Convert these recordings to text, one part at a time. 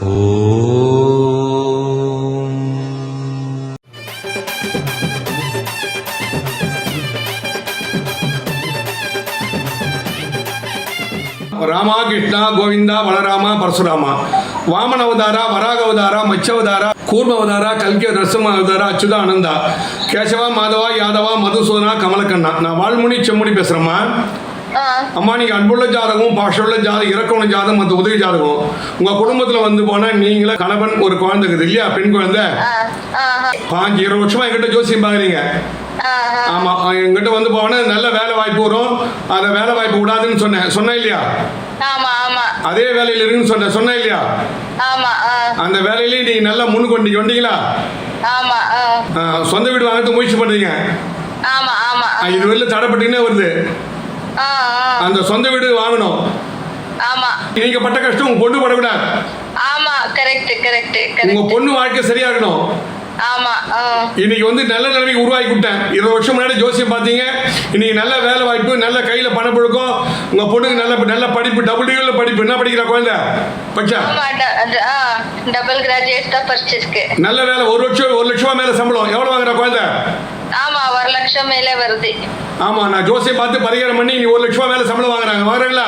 ராமா கிருஷ்ணா கோவிந்தா பலராமா பரசுராமா. வாமன அவதாரா வராக அவதாரா மச்ச அவதாரா கூர்ம அவதாரா கல்கி நரசிம்ம அவதாரா அச்சுதா அனந்தா. கேசவா மாதவா யாதவா மதுசூதனா கமலக்கண்ணா. நான் வாழ்முனி செம்முனி பேசுறேம்மா. அம்மா நீங்க அன்புள்ள ஜாதகம் பாஷுள்ள ஜாதகம் இறக்கவுள்ள ஜாதகம் மற்ற உதவி ஜாதகம் உங்க குடும்பத்துல வந்து போனா நீங்களே கணவன் ஒரு குழந்தை இருக்குது இல்லையா? பெண் குழந்தை? பாஞ்சு இருபது வருஷமா என்கிட்ட ஜோசியம் பாக்குறீங்க ஆமா என்கிட்ட வந்து போனா நல்ல வேலை வாய்ப்பு வரும். அந்த வேலை வாய்ப்பு விடாதுன்னு சொன்னேன். சொன்னேன் இல்லையா? அதே வேலையில இருக்குன்னு சொன்னேன். சொன்னேன் இல்லையா? அந்த வேலையிலேயே நீங்க நல்லா முன்னுக்கு வந்தீங்க வந்தீங்களா? சொந்த வீடு வாங்கறதுக்கு முயற்சி பண்றீங்க. இது வெளில தடைப்பட்டுன்னே வருது. அந்த சொந்த வீடு வாங்கணும். ஆமா. நீங்க பட்ட கஷ்டம் உங்க பொண்ணு படக்கூடாது. ஆமா கரெக்ட் கரெக்ட் உங்க பொண்ணு வாழ்க்கை சரியா இருக்கணும் ஆமா இன்னைக்கு வந்து நல்ல நிலைமைக்கு உருவாக்கி விட்டேன். இருபது வருஷம் முன்னாடி ஜோசியம் பார்த்தீங்க. இன்னைக்கு நல்ல வேலை வாய்ப்பு நல்ல கையில பணப்புழக்கம் உங்க பொண்ணுக்கு நல்ல நல்ல படிப்பு டபுள் டிகிரில படிப்பு. என்ன படிக்கிற குழந்தை? பச்சா டபுள் கிராஜுவேட் தான் படிச்சிருக்கு. நல்ல வேலை ஒரு லட்சம் ஒரு லட்சம் மேல சம்பளம். எவ்வளவு வாங்குற குழந்தை? ஒரு லட்சம் மேல வருது. ஆமா நான் ஜோசியம் பார்த்து பரிகாரம் பண்ணி நீ ஒரு லட்சம் ரூபா மேல சம்பளம் வாங்குறாங்க. வாங்குறாங்களா?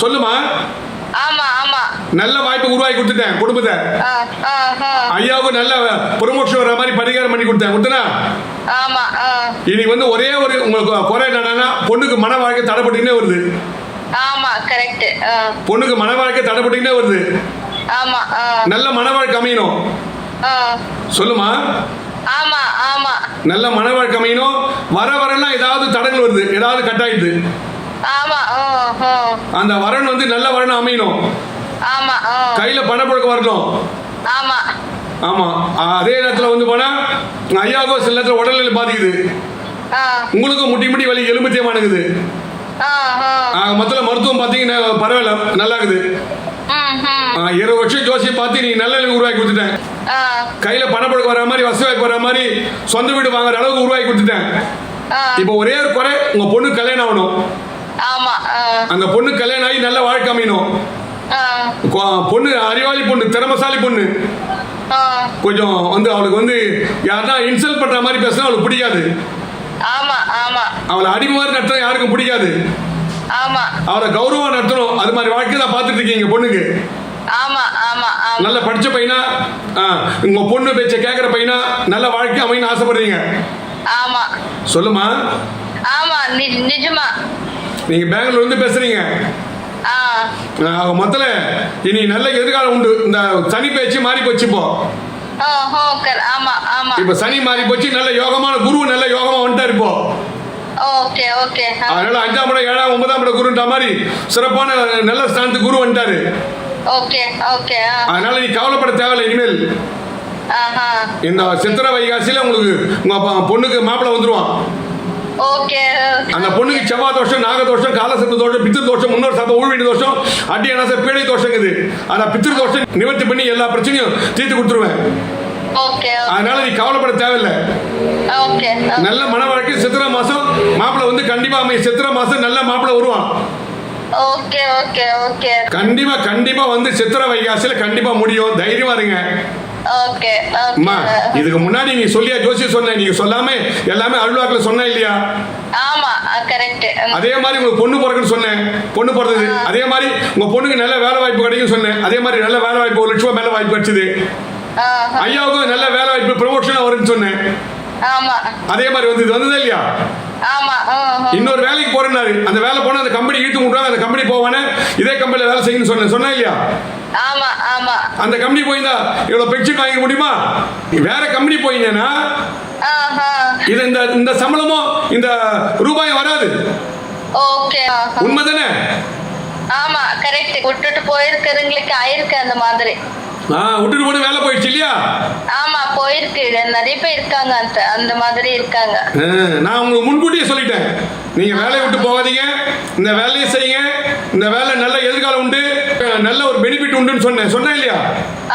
சொல்லுமா? ஆமா ஆமா. நல்ல வாய்ப்பு உருவாக்கி கொடுத்துட்டேன் குடும்பத்தை. ஐயாவுக்கு நல்ல ப்ரொமோஷன் வர மாதிரி பரிகாரம் பண்ணி கொடுத்தேன் கொடுத்தனா? இன்னைக்கு வந்து ஒரே ஒரு உங்களுக்கு குறை என்னன்னா பொண்ணுக்கு மன வாழ்க்கை தடைப்பட்டுக்கிட்டே வருது. ஆமா கரெக்ட் பொண்ணுக்கு மன வாழ்க்கை தடைப்பட்டுக்கிட்டே வருது. ஆமா நல்ல மன வாழ்க்கை அமையணும். சொல்லுமா? ஆமா ஆமா. நல்ல மன வாழ்க்கை அமையணும் வர வரலாம் ஏதாவது தடங்கள் வருது ஏதாவது கட்டாயிடுது. ஆமா ஆ ஆ அந்த வரன் வந்து நல்ல வரன் அமையணும். ஆமா கையில பணப்புழக்கம் வரணும். ஆமா. ஆமா அதே நேரத்தில் வந்து போனா ஐயாவுக்கும் சில நேரத்தில் உடல்நிலை பாதிக்குது. உங்களுக்கும் முட்டி முட்டி வலி எலும்பு ஆ மொத்தத்தில் மருத்துவம் பார்த்தீங்கன்னா பரவாயில்ல நல்லா இருக்குது இருபது வருஷம் ஜோசியை பார்த்து நீ நல்ல நிலைமை உருவாக்கி கொடுத்துட்டேன். கையில பணப்பழக்கம் வர மாதிரி வசதி வாய்ப்பு வர மாதிரி சொந்த வீடு வாங்குற அளவுக்கு உருவாக்கி கொடுத்துட்டேன். இப்போ ஒரே ஒரு குறை உங்க பொண்ணு கல்யாணம் ஆகணும். அந்த பொண்ணு கல்யாணம் ஆகி நல்ல வாழ்க்கை அமையணும். பொண்ணு அறிவாளி பொண்ணு திறமசாலி பொண்ணு. கொஞ்சம் வந்து அவளுக்கு வந்து யாருன்னா இன்சல்ட் பண்ற மாதிரி பேசினா அவளுக்கு பிடிக்காது. அவளை அடிமை மாதிரி நடத்தினா யாருக்கும் பிடிக்காது. அவளை கௌரவம் நடத்தணும். அது மாதிரி வாழ்க்கை தான் பார்த்துட்டு இருக்கீங்க பொண்ணுக்கு. நல்ல படிச்ச பையனா உங்க பொண்ணு பேச்ச கேட்குற பையனா நல்ல வாழ்க்கை அமைன்னு ஆசைப்படுறீங்க. ஆமா. சொல்லுமா? ஆமா நிஜமா. நீங்க பெங்களூர்ல இருந்து பேசுறீங்க. மொத்தல இனி நல்ல எதிர்காலம் உண்டு. இந்த சனி பேச்சு மாறி போச்சு இப்போ. இப்ப சனி மாறி போச்சு நல்ல யோகமான குரு நல்ல யோகமா வந்துட்டார் இப்போ. Okay okay. ஆ, அதனால அஞ்சாம் படம் ஏழாம் ஒன்பதாம் படம் குருன்ற மாதிரி சிறப்பான நல்ல ஸ்தானத்துக்கு குரு வந்துட்டாரு. அதனால நீ கவலைப்பட தேவையில்லை இனிமேல். இந்த சித்திரை வைகாசியில உங்களுக்கு உங்க பொண்ணுக்கு மாப்பிள்ளை வந்துருவான். ஓகே அந்த பொண்ணுக்கு செவ்வாய் தோஷம் நாக தோஷம் காலசர்ப்ப தோஷம் பித்திரு தோஷம் முன்னோர் சாப்ப ஊழ்வீடு தோஷம் அடி அனாச பீடை தோஷம் இது ஆனா பித்திரு தோஷம் நிவர்த்தி பண்ணி எல்லா பிரச்சனையும் தீர்த்து கொடுத்துருவேன். ஓகே அதனால நீ கவலைப்பட தேவையில்லை. ஓகே நல்ல மன வாழ்க்கை சித்திரை மாசம் மாப்பிள்ளை வந்து கண்டிப்பா அமையும் சித்திரை மாசம் நல்ல மாப்பிள்ளை வருவான். Okay okay okay. கண்டிப்பா கண்டிப்பா வந்து சித்திரை வைகாசியில கண்டிப்பா முடியும். தைரியமா இருங்க. இதுக்கு முன்னாடி நீ சொல்லியா ஜோசி சொன்ன நீங்க சொல்லாம எல்லாமே அருள்வாக்கில் சொன்ன இல்லையா? அதே மாதிரி உங்களுக்கு பொண்ணு பிறகுன்னு சொன்னேன். பொண்ணு பிறந்தது. அதே மாதிரி உங்க பொண்ணுக்கு நல்ல வேலை வாய்ப்பு கிடைக்கும் சொன்னேன். அதே மாதிரி நல்ல வேலை வாய்ப்பு ஒரு லட்சம் மேல வாய்ப்பு கிடைச்சது. ஐயாவுக்கும் நல்ல வேலை வாய்ப்பு ப்ரொமோஷன் வரும்னு சொன்னேன். அதே மாதிரி வந்து இது வந்ததா இல்லையா? இன்னொரு வேலைக்கு போறேன்னாரு. அந்த வேலை போனா அந்த கம்பெனி இழுத்து விட்றாங்க அந்த கம்பெனி போவானே இதே கம்பெனில வேலை செய்யணும்னு சொன்னேன். சொன்னா இல்லையா? அந்த கம்பெனி போயிருந்தா இவ்வளவு பென்ஷன் வாங்கிக்க முடியுமா? வேற கம்பெனி போயிருந்தேன்னா ஆஹா இது இந்த இந்த சம்பளமும் இந்த ரூபாயும் வராது. உண்மைதானே? ஆமா கரெக்ட் விட்டுட்டு போயிருக்கிறவங்களுக்கு ஆயிருக்கு அந்த மாதிரி. ஆ விட்டுட்டு போட்டு வேலை போயிடுச்சு இல்லையா? ஆமா போயிருக்கு. நிறைய பேர் இருக்காங்க. அந்த அந்த மாதிரி இருக்காங்க. நான் உங்களுக்கு முன்கூட்டியே சொல்லிட்டேன். நீங்க வேலையை விட்டு போகாதீங்க. இந்த வேலையை செய்யுங்க. இந்த வேலை நல்ல எதிர்காலம் உண்டு. நல்ல ஒரு பெனிஃபிட் உண்டுன்னு சொன்னேன். சொன்னேன் இல்லையா?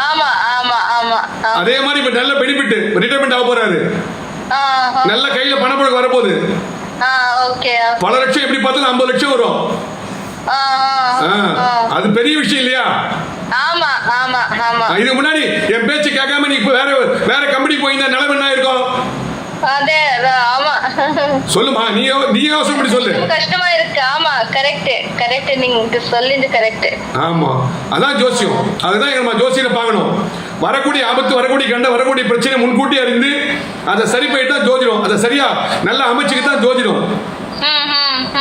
ஆமா ஆமா ஆமா. அதே மாதிரி இப்ப நல்ல பெனிஃபிட் ரிட்டைர்மெண்ட் ஆக போறாரு. நல்ல கையில பணப்பழக்கம் வரப்போகுது. ஆ ஓகே பல லட்சம் எப்படி பார்த்தாலும் ஐம்பது லட்சம் வரும். அது பெரிய விஷயம் இல்லையா? ஆமா ஆமா. இதுக்கு முன்னாடி என் பேச்சு கேட்காம நீ இப்ப வேற வேற கம்பெனி போயிருந்தா நிலைமை என்ன இருக்கும் சொல்லுமா நீ நீ யோசனை பண்ணி சொல்லு. கஷ்டமா இருக்கு. ஆமா கரெக்ட் கரெக்ட் நீங்க சொல்லிது கரெக்ட் ஆமா. அதான் ஜோசியம். அதுதான் நம்ம ஜோசியரை பார்க்கணும். வரக்கூடிய ஆபத்து வரக்கூடிய கண்ட வரக்கூடிய பிரச்சனை முன்கூட்டி அறிந்து அதை சரி பண்ணிட்டா ஜோதிடம். அதை சரியா நல்லா அமைச்சுக்கு தான் ஜோதிடம்.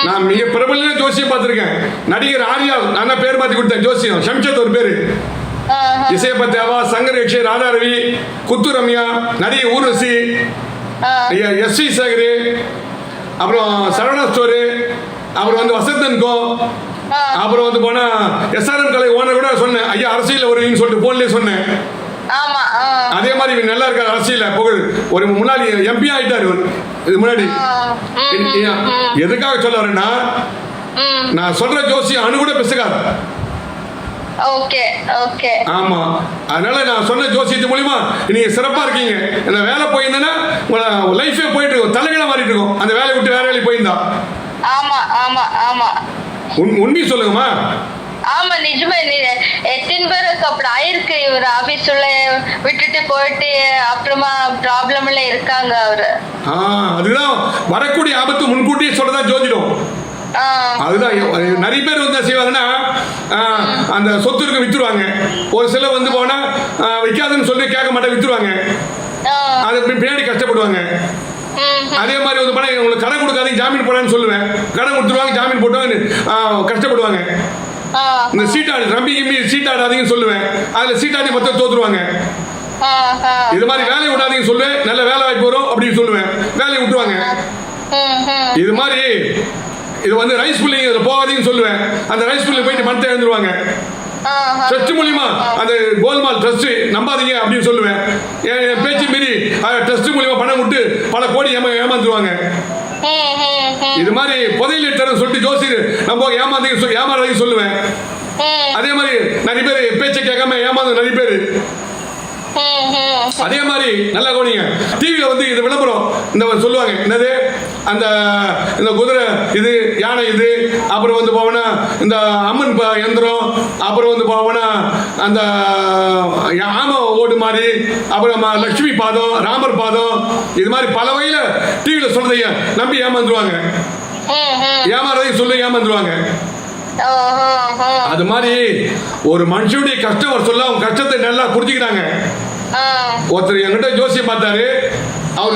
நான் மிக பிரபல ஜோசியம் பார்த்திருக்கேன். நடிகர் ஆர்யா நான் தான் பேர் மாத்தி கொடுத்தேன். ஜோசியம். சம்ஷத் ஒரு பேரு. இசையப்ப தேவா சங்கர் யக்ஷே ராதாரவி குத்து ரம்யா நடிகை ஊர்வசி. எஸ் வி சேகரு அப்புறம் சரவணா ஸ்டோரு அப்புறம் வந்து வசந்தன் கோ. அப்புறம் வந்து போனா எஸ்ஆர்எம் கலை ஓனர் கூட சொன்னேன் ஐயா அரசியல் வருவீங்கன்னு சொல்லிட்டு போன்லயே சொன்னேன். அதே மாதிரி இவர் நல்லா இருக்காரு அரசியல்ல புகழ் ஒரு முன்னாடி எம்பி ஆயிட்டாரு இவர். இது முன்னாடி எதுக்காக சொல்ல வரேன்னா. நான் சொல்ற ஜோசி அணு கூட பிசுக்காது ஓகே ஓகே ஆமா. அதனால நான் சொன்ன ஜோசியத்து மூலியமா நீங்க சிறப்பா இருக்கீங்க. இந்த வேலை போயிருந்தேன்னா உங்களை லைஃபே போயிட்டு இருக்கும் தலைகளை மாறிட்டு இருக்கும் அந்த வேலையை விட்டு வேற வேலைக்கு போயிருந்தா. ஆமா ஆமா ஆமா. உண் உண்மை சொல்லுங்கம்மா. ஆமா நிஜமா நீ எத்தனை பேருக்கு அப்படி ஆயிருக்கு இவர். ஆபீஸ் உள்ள விட்டுட்டு போயிட்டு அப்புறமா ப்ராப்ளம்ல இருக்காங்க அவரு. ஆ அதுதான். வரக்கூடிய ஆபத்து முன்கூட்டியே சொல்லதான் ஜோதிடம். அதுதான் நிறைய பேர் வந்து செய்வாங்கன்னா அந்த சொத்து இருக்க வித்துருவாங்க. ஒரு சிலர் வந்து போனா ஆ, விற்காதுன்னு சொல்லி கேட்க மாட்டேன் வித்துருவாங்க. அது பின்னாடி கஷ்டப்படுவாங்க. அதே மாதிரி வந்து போனா உங்களுக்கு கடன் கொடுக்காதீங்க ஜாமீன் போடான்னு சொல்லுவேன். கடன் கொடுத்துருவாங்க ஜாமீன் போட்டுவாங்க கஷ்டப்படுவாங்க. இந்த சீட்டாடு ரம்பி கிம்பி சீட்டாடாதீங்கன்னு சொல்லுவேன். அதுல சீட்டாடி மொத்தம் தோத்துருவாங்க. இது மாதிரி வேலையை விடாதீங்க சொல்லுவேன். நல்ல வேலை வாய்ப்பு வரும் அப்படின்னு சொல்லுவேன். வேலையை விட்டுருவாங்க. இது மாதிரி இது வந்து ரைஸ் புல்லிங் இதில் போகாதீங்கன்னு சொல்லுவேன். அந்த ரைஸ் புல்லிங் போயிட்டு பணத்தை எழுந்துருவாங்க. ட்ரஸ்ட் மூலியமா அந்த கோல்மால் ட்ரஸ்ட் நம்பாதீங்க அப்படின்னு சொல்லுவேன். என் பேச்சு மீறி ட்ரஸ்ட் மூலியமா பணம் விட்டு பல கோடி ஏமா ஏமாந்துருவாங்க. இது மாதிரி புதையல் தரேன் சொல்லிட்டு ஜோசியர் நம்ம ஏமாந்தீங்க சொல் ஏமாறாதீங்க சொல்லுவேன். அதே மாதிரி நிறைய பேர் பேச்சை கேட்காம ஏமாந்து நிறைய பேர். அதே மாதிரி நல்லா கவனிங்க. டிவியில் வந்து இது விளம்பரம். இந்த சொல்லுவாங்க. என்னது? அந்த இந்த குதிரை இது யானை இது அப்புறம் வந்து போவனா இந்த அம்மன் யந்திரம் அப்புறம் வந்து போவனா அந்த ஆம ஓடு மாதிரி அப்புறம் ம- லட்சுமி பாதம் ராமர் பாதம் இது மாதிரி பல வகையில் டிவியில் சொல்றதைய நம்பி ஏமாந்துருவாங்க. ஏமாறதையும் சொல்லி ஏமாந்துருவாங்க. அது மாதிரி ஒரு மனுஷனுடைய கஷ்டம் சொல்ல அவங்க கஷ்டத்தை நல்லா புரிஞ்சுக்கிறாங்க ஒருத்தர் என்கிட்ட ஜோசியம் பார்த்தாரு அவர்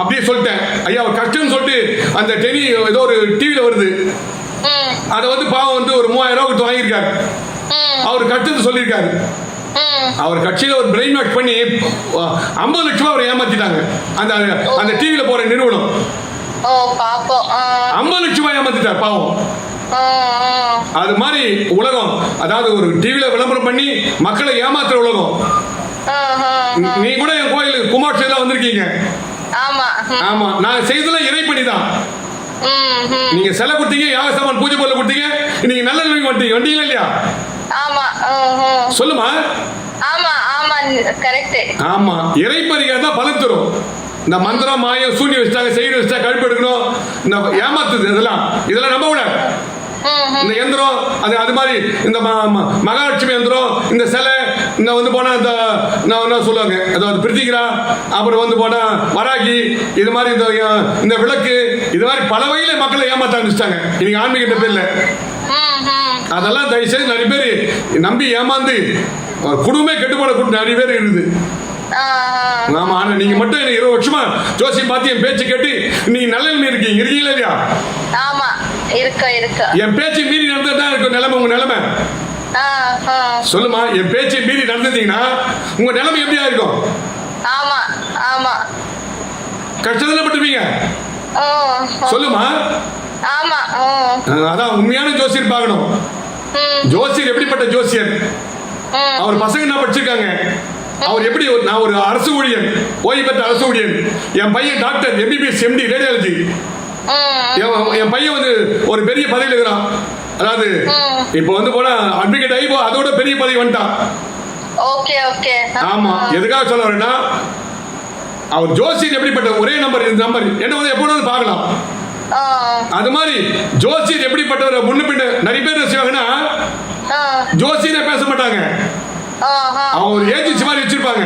அப்படியே சொல்லிட்டேன். ஐயா அவர் கஷ்டம்னு சொல்லிட்டு அந்த டெலி ஏதோ ஒரு டிவியில் வருது. அதை வந்து பாவம் வந்து ஒரு மூவாயிரம் ரூபா கொடுத்து வாங்கியிருக்காரு. அவர் கஷ்டத்தை சொல்லியிருக்காரு. அவர் கட்சியில் ஒரு பிரெயின் வாஷ் பண்ணி ஐம்பது லட்ச ரூபா அவர் ஏமாத்திட்டாங்க. அந்த அந்த டிவியில் போற நிறுவனம். ஐம்பது லட்ச ரூபாய் ஏமாத்திட்டார் பாவம். அது மாதிரி உலகம் அதாவது ஒரு டிவியில் விளம்பரம் பண்ணி மக்களை ஏமாத்துற உலகம். நீ கூட என் கோயிலுக்கு தான் வந்திருக்கீங்க. ஆமா. ஆமா. நான் செய்ததெல்லாம் இறைப்பணி தான். நீங்க செலை கொடுத்தீங்க யாக சாமான் பூஜை பொருள் கொடுத்தீங்க நீங்க நல்ல நிலைமைக்கு வந்துட்டீங்க. வந்தீங்களா இல்லையா? ஆமா. சொல்லுமா? ஆமா ஆமா கரெக்ட் ஆமா. இறைப்பறியா தான் பலன் தரும். இந்த மந்திரம் மாயம் சூன்யம் வச்சுட்டாங்க செய்தி வச்சுட்டா கழுப்பு எடுக்கணும். இந்த ஏமாத்துது இதெல்லாம். இதெல்லாம் நம்ப விட இந்த எந்திரம் அது அது மாதிரி இந்த மகாலட்சுமி எந்திரம் இந்த சிலை இந்த வந்து போனா இந்த நான் என்ன சொல்லுவாங்க அதாவது பிரித்திகரா அப்புறம் வந்து போனா வராகி இது மாதிரி இந்த இந்த விளக்கு இது மாதிரி பல வகையில மக்களை ஏமாத்த ஆரம்பிச்சிட்டாங்க. இன்னைக்கு ஆன்மீக பேர்ல. அதெல்லாம் தயவு செய்து நிறைய பேர் நம்பி ஏமாந்து குடும்பமே கெட்டுப்போன கூட்டம் நிறைய பேர் இருக்குது. ஆமா ஆனா நீங்க மட்டும் எனக்கு இருபது வருஷமா ஜோசியம் பார்த்து என் பேச்சு கேட்டு நீங்க நல்ல இருக்கீங்க இருக்கீங்களா இருக்க இருக்க. என் பேச்சை மீறி நடந்தா இருக்கும் நிலைமை உங்க நிலைமை. சொல்லுமா என் பேச்சை மீறி நடந்தீங்கன்னா உங்க நிலைமை எப்படியா இருக்கும்? ஆமா ஆமா. கஷ்டத்துல பட்டுப்பீங்க. ஓ சொல்லுமா. ஆமா அதான் உண்மையான ஜோசியர் பார்க்கணும். ஜோசியர் எப்படிப்பட்ட ஜோசியர். அவர் பசங்க என்ன படிச்சிருக்காங்க? அவர் எப்படி நான் ஒரு அரசு ஊழியர் ஓய்வு பெற்ற அரசு ஊழியர். என் பையன் டாக்டர் எம்பிபிஎஸ் எம்டி ரேடியாலஜி என் பையன் வந்து ஒரு பெரிய பதவியில் இருக்கிறான். அதாவது. இப்போ வந்து போனா அட்வொகேட் ஆகி அதோட பெரிய பதவி வந்துட்டான். Okay okay. ஆமா. எதுக்காக சொல்ல வரேன்னா அவர் ஜோசியர் எப்படிப்பட்ட ஒரே நம்பர் இந்த நம்பர் என்ன வந்து எப்போ வேணாலும் பார்க்கலாம். அது மாதிரி ஜோசியர் எப்படிப்பட்டவர் முன்ன பின்ன நிறைய பேர் செய்வாங்கன்னா ஜோசியரே பேச மாட்டாங்க. அவங்க ஒரு ஏஜென்சி மாதிரி வச்சிருப்பாங்க.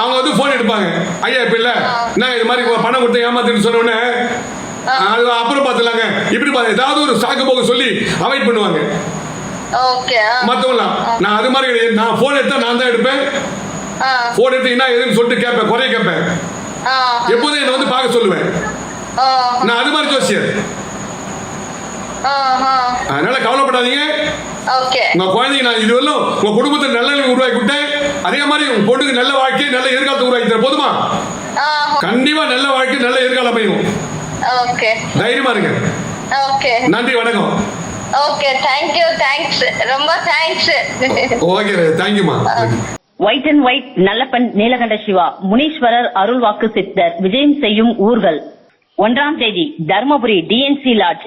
அவங்க வந்து போன் எடுப்பாங்க. ஐயா இப்ப இல்ல. நான் இது மாதிரி பணம் கொடுத்து ஏமாத்துன்னு சொன்ன உடனே அது அப்புறம் பார்த்துலாங்க இப்படி பார்த்து ஏதாவது ஒரு சாக்கு போக சொல்லி அவாய்ட் பண்ணுவாங்க. மத்தவங்களாம் நான் அது மாதிரி கிடையாது. நான் போன் எடுத்தா நான் தான் எடுப்பேன். போன் எடுத்து என்ன எதுன்னு சொல்லிட்டு கேட்பேன் குறைய கேட்பேன். எப்போதும் என்னை வந்து பார்க்க சொல்லுவேன். நான் அது மாதிரி ஜோசியர். அதனால கவலைப்படாதீங்க. ஓகே. உங்க குழந்தைங்க நான் இதுவரையிலும் உங்க குடும்பத்தை நல்ல உருவாக்கி விட்டேன். அதே மாதிரி உங்க பொண்ணுக்கு நல்ல வாழ்க்கை நல்ல எதிர்காலத்தை உருவாக்கி தரேன். போதுமா? ஆஹா. கண்டிப்பா நல்ல வாழ்க்கை நல்ல எதிர்காலம் அமையும். ஓகே. தைரியமா இருங்க. ஓகே. நன்றி வணக்கம். ஓகே. தேங்க்யூ தேங்க்ஸ் ரொம்ப தேங்க்ஸ் ஓகே தேங்க்யூமா white and white Nallappan Neelakanda Siva. Muneeswarar அருள்வாக்கு சித்தர். விஜயம் செய்யும் ஊர்கள். ஒன்றாம் தேதி தர்மபுரி டிஎன்சி லாட்ஜ்